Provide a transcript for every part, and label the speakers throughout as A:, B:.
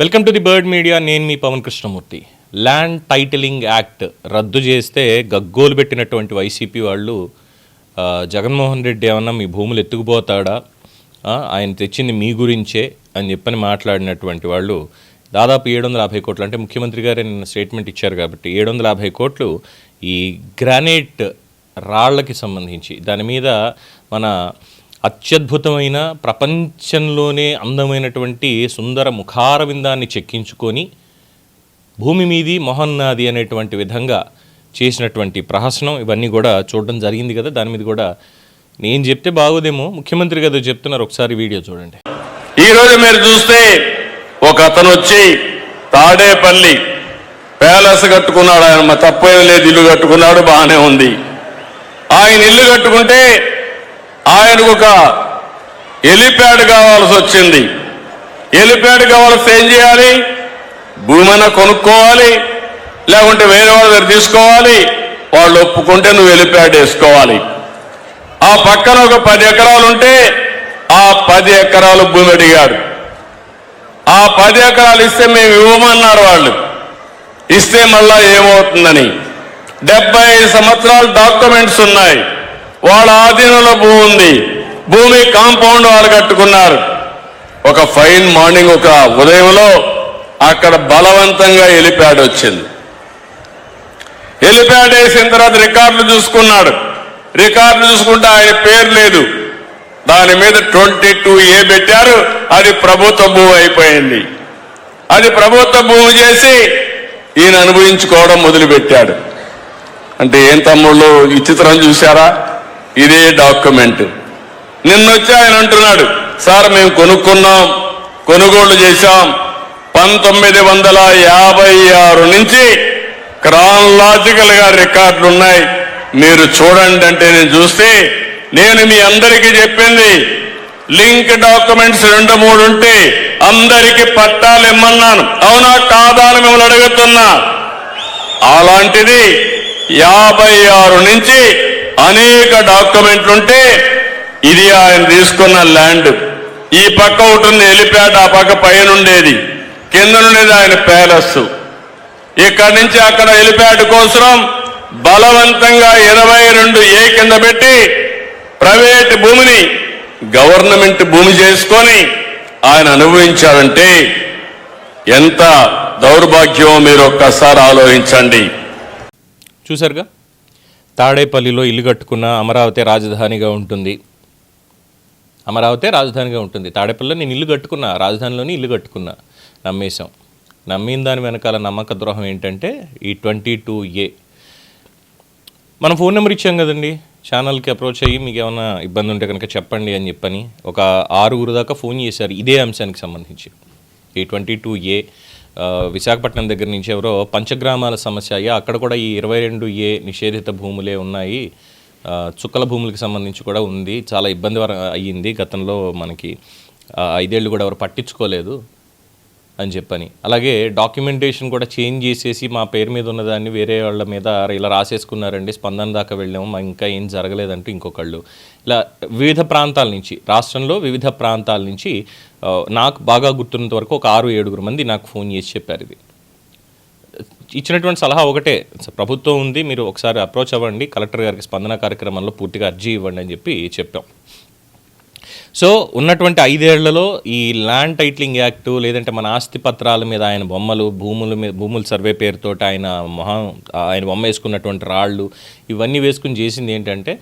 A: Welcome to the Bird Media నేను మీ Pavan Krishnamurthy. Land titling act రద్దు చేస్తే గగ్గోలు పెట్టినటువంటి వైసీపీ వాళ్ళు జగన్మోహన్ రెడ్డి ఏమన్నా మీ భూములు ఎత్తుకుపోతాడా? ఆయన తెచ్చింది మీ గురించే అని చెప్పని మాట్లాడినటువంటి వాళ్ళు దాదాపు ఏడు వందల యాభై కోట్లు అంటే ముఖ్యమంత్రి గారు నిన్న స్టేట్మెంట్ ఇచ్చారు కాబట్టి ఏడు వందల యాభై కోట్లు ఈ గ్రానైట్ రాళ్ళకి సంబంధించి దాని మీద మన అత్యద్భుతమైన ప్రపంచంలోనే అందమైనటువంటి సుందర ముఖారవిందాన్ని చెక్కించుకొని భూమి మీది మొహన్నాది అనేటువంటి విధంగా చేసినటువంటి ప్రహసనం ఇవన్నీ కూడా చూడడం జరిగింది కదా. దాని మీద కూడా నేను చెప్తే బాగోదేమో. ముఖ్యమంత్రి గారు చెప్తున్నారు ఒకసారి వీడియో చూడండి.
B: ఈ రోజు మీరు చూస్తే ఒక అతను వచ్చి తాడేపల్లి ప్యాలెస్ కట్టుకున్నాడు. ఆయన మా తప్పేం లేదు ఇల్లు కట్టుకున్నాడు బాగానే ఉంది. ఆయన ఇల్లు కట్టుకుంటే ఆయనకు ఒక ఎలిప్యాడ్ కావాల్సి వచ్చింది. ఎలిప్యాడ్ కావాల్సి ఏం చేయాలి? భూమైనా కొనుక్కోవాలి లేకుంటే వేరే వాళ్ళ దగ్గర తీసుకోవాలి. వాళ్ళు ఒప్పుకుంటే నువ్వు ఎలిప్యాడ్ వేసుకోవాలి. ఆ పక్కన ఒక పది ఎకరాలు ఉంటే ఆ పది ఎకరాలు భూమి అడిగాడు. ఆ పది ఎకరాలు ఇస్తే మేము ఇవ్వమన్నారు వాళ్ళు. ఇస్తే మళ్ళా ఏమవుతుందని. డెబ్బై ఐదు సంవత్సరాలు డాక్యుమెంట్స్ ఉన్నాయి. వాళ్ళ ఆధీనంలో భూమి ఉంది. భూమి కాంపౌండ్ వాళ్ళు కట్టుకున్నారు. ఒక ఫైన్ మార్నింగ్ ఒక ఉదయంలో అక్కడ బలవంతంగా ఎలిప్యాడ్ వచ్చింది. ఎలిప్యాడ్ వేసిన తర్వాత రికార్డులు చూసుకున్నాడు. రికార్డులు చూసుకుంటే ఆయన పేరు లేదు. దాని మీద ట్వంటీ టూ ఏ పెట్టారు. అది ప్రభుత్వ భూమి అయిపోయింది. అది ప్రభుత్వ భూమి చేసి ఈయన అనుభవించుకోవడం మొదలుపెట్టాడు. అంటే ఏం తమ్ముళ్ళు ఈ చిత్రం చూసారా ఇదే డాక్యుమెంట్. నిన్నొచ్చి ఆయన అంటున్నాడు సార్ మేము కొనుక్కున్నాం కొనుగోలు చేశాం. పంతొమ్మిది వందల యాభై ఆరు నుంచి క్రాన్లాజికల్గా రికార్డులు ఉన్నాయి మీరు చూడండి అంటే నేను చూస్తే నేను మీ అందరికీ చెప్పింది లింక్ డాక్యుమెంట్స్ రెండు మూడు ఉంటే అందరికి పట్టాలు ఇమ్మన్నాను. అవునా కాదా అని మిమ్మల్ని అడుగుతున్నా. అలాంటిది యాభై ఆరు నుంచి అనేక డాక్యుమెంట్లు ఉంటే ఇది ఆయన తీసుకున్న ల్యాండ్. ఈ పక్క ఒకటి ఉంది ఎలిప్యాడ్ ఆ పక్క పైన ఉండేది కింద ఉండేది ఆయన ప్యాలెస్ ఇక్కడి నుంచి అక్కడ ఎలిప్యాడ్ కోసం బలవంతంగా ఇరవై రెండు ఏ కింద పెట్టి ప్రైవేట్ భూమిని గవర్నమెంట్ భూమి చేసుకొని ఆయన అనుభవించాడంటే ఎంత దౌర్భాగ్యమో మీరు ఒక్కసారి ఆలోచించండి.
A: చూసారుగా తాడేపల్లిలో ఇల్లు కట్టుకున్న అమరావతి రాజధానిగా ఉంటుంది. అమరావతి రాజధానిగా ఉంటుంది. తాడేపల్లిలో నేను ఇల్లు కట్టుకున్నా రాజధానిలోని ఇల్లు కట్టుకున్నా నమ్మేశాం. నమ్మిన దాని వెనకాల నమ్మక ద్రోహం ఏంటంటే ఈ ట్వంటీ టూ ఏ. మనం ఫోన్ నెంబర్ ఇచ్చాం కదండి. ఛానల్కి అప్రోచ్ అయ్యి మీకు ఏమైనా ఇబ్బంది ఉంటే కనుక చెప్పండి అని చెప్పని ఒక ఆరుగురు దాకా ఫోన్ చేశారు ఇదే అంశానికి సంబంధించి. ఈ ట్వంటీ టూ ఏ విశాఖపట్నం దగ్గర నుంచి ఎవరో పంచగ్రామాల సమస్య అయ్యా. అక్కడ కూడా ఈ ఇరవై రెండు ఏ నిషేధిత భూములే ఉన్నాయి. చుక్కల భూములకు సంబంధించి కూడా ఉంది. చాలా ఇబ్బంది వర- అయ్యింది గతంలో మనకి. ఐదేళ్ళు కూడా ఎవరు పట్టించుకోలేదు. అని చెప్పని. అలాగే డాక్యుమెంటేషన్ కూడా చేంజ్ చేసేసి మా పేరు మీద ఉన్నదాన్ని వేరే వాళ్ళ మీద ఇలా రాసేసుకున్నారండి. స్పందన దాకా వెళ్ళాము. మా ఇంకా ఏం జరగలేదంటూ ఇంకొకళ్ళు. ఇలా వివిధ ప్రాంతాల నుంచి రాష్ట్రంలో వివిధ ప్రాంతాల నుంచి నాకు బాగా గుర్తున్నంత వరకు ఒక ఆరు ఏడుగురు మంది నాకు ఫోన్ చేసి చెప్పారు ఇది. ఇచ్చినటువంటి సలహా ఒకటే. ప్రభుత్వం ఉంది మీరు ఒకసారి అప్రోచ్ అవ్వండి. కలెక్టర్ గారికి స్పందన కార్యక్రమంలో పూర్తిగా అర్జీ ఇవ్వండి అని చెప్పి చెప్పాం. సో ఉన్నటువంటి ఐదేళ్ళలో ఈ ల్యాండ్ టైట్లింగ్ యాక్ట్ లేదంటే మన ఆస్తి పత్రాల మీద ఆయన బొమ్మలు భూముల మీద భూముల సర్వే పేరుతో ఆయన మొహం ఆయన బొమ్మ వేసుకున్నటువంటి రాళ్ళు ఇవన్నీ వేసుకుని చేసింది ఏంటంటే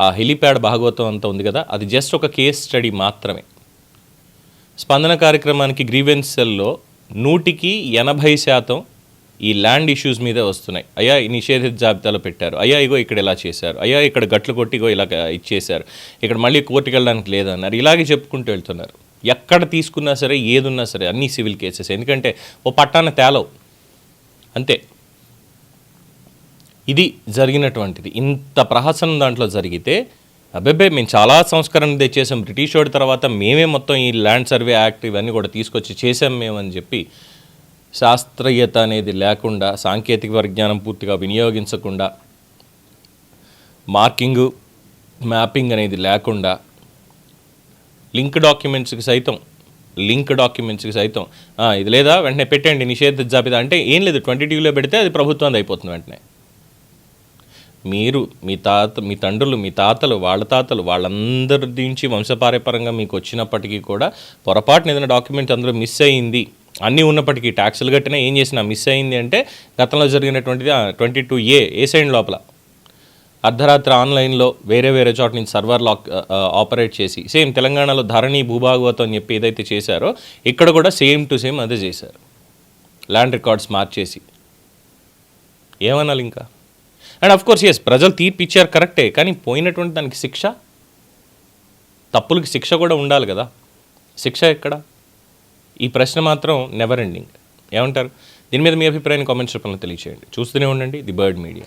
A: ఆ హెలిప్యాడ్ భాగవతం అంతా ఉంది కదా అది జస్ట్ ఒక కేస్ స్టడీ మాత్రమే. స్పందన కార్యక్రమానికి గ్రీవెన్స్ సెల్లో నూటికి ఎనభై శాతం ఈ ల్యాండ్ ఇష్యూస్ మీదే వస్తున్నాయి. అయ్యా నిషేధిత జాబితాలో పెట్టారు. అయ్యా ఇగో ఇక్కడ ఇలా చేశారు. అయ్యా ఇక్కడ గట్లు కొట్టిగో ఇలా ఇచ్చేశారు. ఇక్కడ మళ్ళీ కోర్టుకు వెళ్ళడానికి లేదన్నారు. ఇలాగే చెప్పుకుంటూ వెళ్తున్నారు. ఎక్కడ తీసుకున్నా సరే ఏదున్నా సరే అన్ని సివిల్ కేసెస్. ఎందుకంటే ఓ పట్టాన తేలవు. అంతే. ఇది జరిగినటువంటిది. ఇంత ప్రహసనం దాంట్లో జరిగితే అబ్బెబ్బే మేము చాలా సంస్కరణ తెచ్చేసాం బ్రిటిష్ వాడి తర్వాత మేమే మొత్తం ఈ ల్యాండ్ సర్వే యాక్ట్ ఇవన్నీ కూడా తీసుకొచ్చి చేసాం మేము అని చెప్పి శాస్త్రీయత అనేది లేకుండా సాంకేతిక పరిజ్ఞానం పూర్తిగా వినియోగించకుండా మార్కింగ్ మ్యాపింగ్ అనేది లేకుండా లింక్ డాక్యుమెంట్స్కి సైతం లింక్ డాక్యుమెంట్స్కి సైతం ఇది లేదా? వెంటనే పెట్టండి నిషేధ జాబితా. అంటే ఏం లేదు ట్వంటీ టూలో పెడితే అది ప్రభుత్వం అయిపోతుంది వెంటనే. మీరు మీ తాత మీ తండ్రులు మీ తాతలు వాళ్ళ తాతలు వాళ్ళందరి నుంచి వంశపారపరంగా మీకు వచ్చినప్పటికీ కూడా పొరపాటున ఏదైనా డాక్యుమెంట్ అందులో మిస్ అయ్యింది అన్నీ ఉన్నప్పటికీ ట్యాక్సులు కట్టినా ఏం చేసినా మిస్ అయింది అంటే గతంలో జరిగినటువంటిది twenty two A A side లోపల. అర్ధరాత్రి ఆన్లైన్లో వేరే వేరే చోట నుంచి సర్వర్ లాక్ ఆపరేట్ చేసి సేమ్ తెలంగాణలో ధరణి భూభాగవతం అని చెప్పి ఏదైతే చేశారో ఇక్కడ కూడా సేమ్ టు సేమ్ అదే చేశారు. ల్యాండ్ రికార్డ్స్ మార్చేసి. ఏమనాలి ఇంకా? అండ్ అఫ్ కోర్స్ ఎస్ ప్రజలు తీర్పు ఇచ్చారు కరెక్టే కానీ పోయినటువంటి దానికి శిక్ష? తప్పులకి శిక్ష కూడా ఉండాలి కదా. శిక్ష ఎక్కడ? ఈ ప్రశ్న మాత్రం నెవర్ ఎండింగ్ ఏమంటారు? దీని మీద మీ అభిప్రాయాన్ని కామెంట్స్ రూపంలో తెలియచేయండి. చూస్తూనే ఉండండి. The bird media